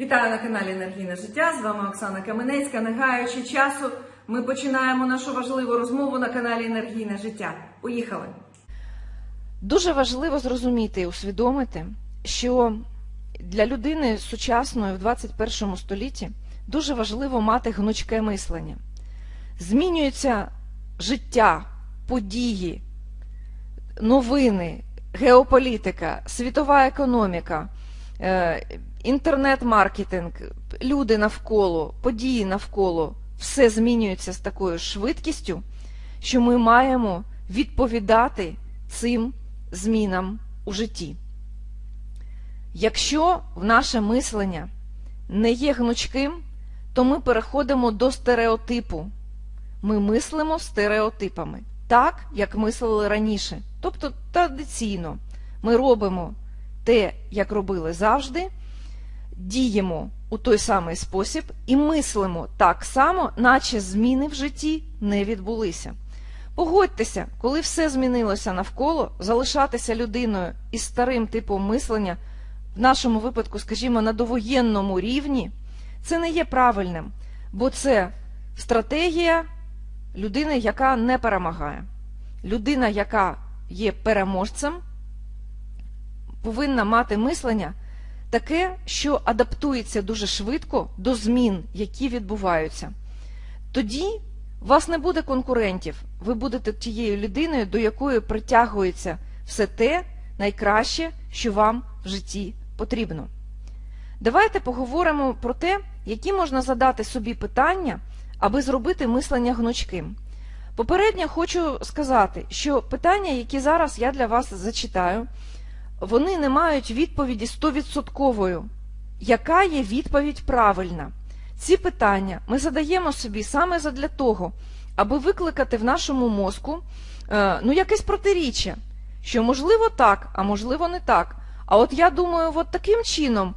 Вітаю на каналі Енергійне життя. З вами Оксана Каменецька. Не гаючи часу, ми починаємо нашу важливу розмову на каналі Енергійне життя. Поїхали! Дуже важливо зрозуміти і усвідомити, що для людини сучасної в 21 столітті дуже важливо мати гнучке мислення. Змінюється життя, події, новини, геополітика, світова економіка, е, інтернет-маркетинг, люди навколо, події навколо все змінюється з такою швидкістю, що ми маємо відповідати цим змінам у житті. Якщо в наше мислення не є гнучким, то ми переходимо до стереотипу. Ми мислимо стереотипами, так, як мислили раніше. Тобто традиційно ми робимо те, як робили завжди, діємо у той самий спосіб і мислимо так само, наче зміни в житті не відбулися. Погодьтеся, коли все змінилося навколо, залишатися людиною із старим типом мислення, в нашому випадку, скажімо, на довоєнному рівні, це не є правильним, бо це стратегія людини, яка не перемагає. Людина, яка є переможцем, повинна мати мислення таке, що адаптується дуже швидко до змін, які відбуваються. Тоді у вас не буде конкурентів, ви будете тією людиною, до якої притягується все те найкраще, що вам в житті потрібно. Давайте поговоримо про те, які можна задати собі питання, аби зробити мислення гнучким. Попередньо хочу сказати, що питання, які зараз я для вас зачитаю, вони не мають відповіді 100%. Яка є відповідь правильна? Ці питання ми задаємо собі саме задля того, аби викликати в нашому мозку е, ну, якесь протиріччя, що можливо так, а можливо не так. А от я думаю, от таким чином,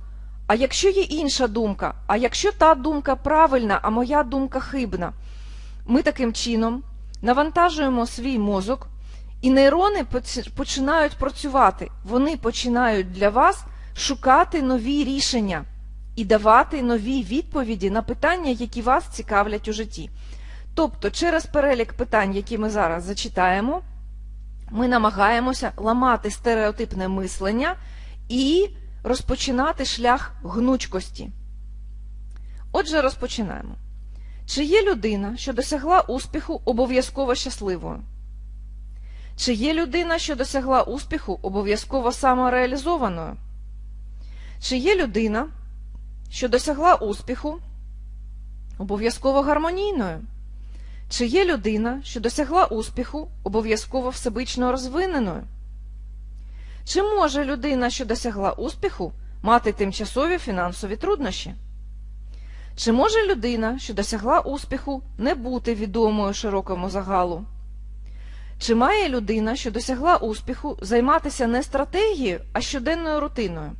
а якщо є інша думка, а якщо та думка правильна, а моя думка хибна, ми таким чином навантажуємо свій мозок, і нейрони починають працювати. Вони починають для вас шукати нові рішення і давати нові відповіді на питання, які вас цікавлять у житті. Тобто, через перелік питань, які ми зараз зачитаємо, ми намагаємося ламати стереотипне мислення і розпочинати шлях гнучкості. Отже, розпочинаємо. Чи є людина, що досягла успіху, обов'язково щасливою? Чи є людина, що досягла успіху, обов'язково самореалізованою? Чи є людина, що досягла успіху, обов'язково гармонійною? Чи є людина, що досягла успіху, обов'язково всебично розвиненою? Чи може людина, що досягла успіху, мати тимчасові фінансові труднощі? Чи може людина, що досягла успіху, не бути відомою широкому загалу? Чи має людина, що досягла успіху, займатися не стратегією, а щоденною рутиною?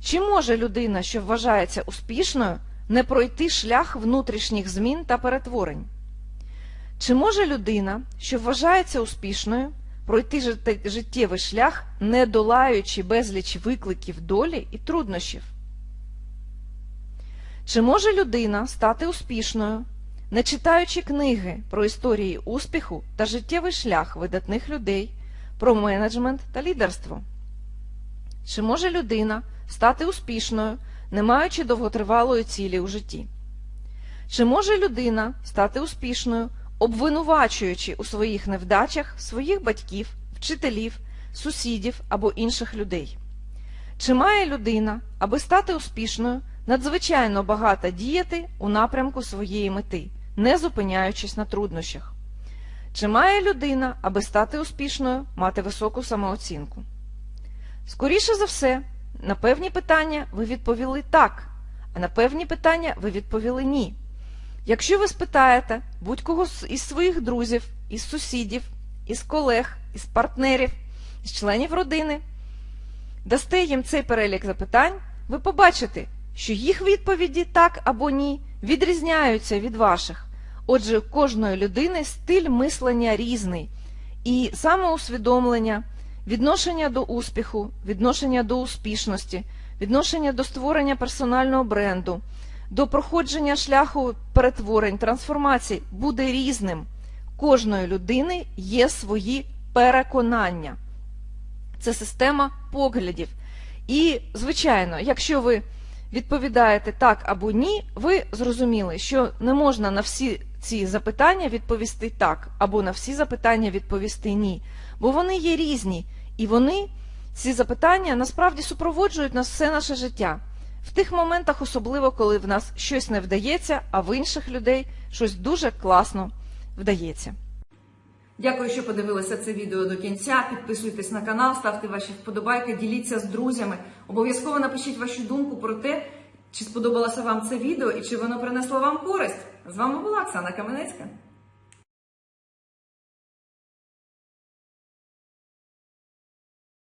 Чи може людина, що вважається успішною, не пройти шлях внутрішніх змін та перетворень? Чи може людина, що вважається успішною, пройти життєвий шлях, не долаючи безліч викликів долі і труднощів? Чи може людина стати успішною, не читаючи книги про історії успіху та життєвий шлях видатних людей, про менеджмент та лідерство? Чи може людина стати успішною, не маючи довготривалої цілі у житті? Чи може людина стати успішною, обвинувачуючи у своїх невдачах своїх батьків, вчителів, сусідів або інших людей? Чи має людина, аби стати успішною, надзвичайно багато діяти у напрямку своєї мети, не зупиняючись на труднощах? Чи має людина, аби стати успішною, мати високу самооцінку? Скоріше за все, на певні питання ви відповіли так, а на певні питання ви відповіли ні. Якщо ви спитаєте будь-кого із своїх друзів, із сусідів, із колег, із партнерів, із членів родини, дасте їм цей перелік запитань, ви побачите, що їх відповіді так або ні відрізняються від ваших. Отже, кожної людини стиль мислення різний, і самоусвідомлення, відношення до успіху, відношення до успішності, відношення до створення персонального бренду, до проходження шляху перетворень, трансформацій буде різним. Кожної людини є свої переконання. Це система поглядів. І, звичайно, якщо ви відповідаєте так або ні, ви зрозуміли, що не можна на всі ці запитання відповісти так, або на всі запитання відповісти ні. Бо вони є різні, і вони, ці запитання, насправді супроводжують нас все наше життя. В тих моментах, особливо, коли в нас щось не вдається, а в інших людей щось дуже класно вдається. Дякую, що подивилися це відео до кінця. Підписуйтесь на канал, ставте ваші вподобайки, діліться з друзями. Обов'язково напишіть вашу думку про те, чи сподобалося вам це відео і чи воно принесло вам користь. З вами була Оксана Каменецька.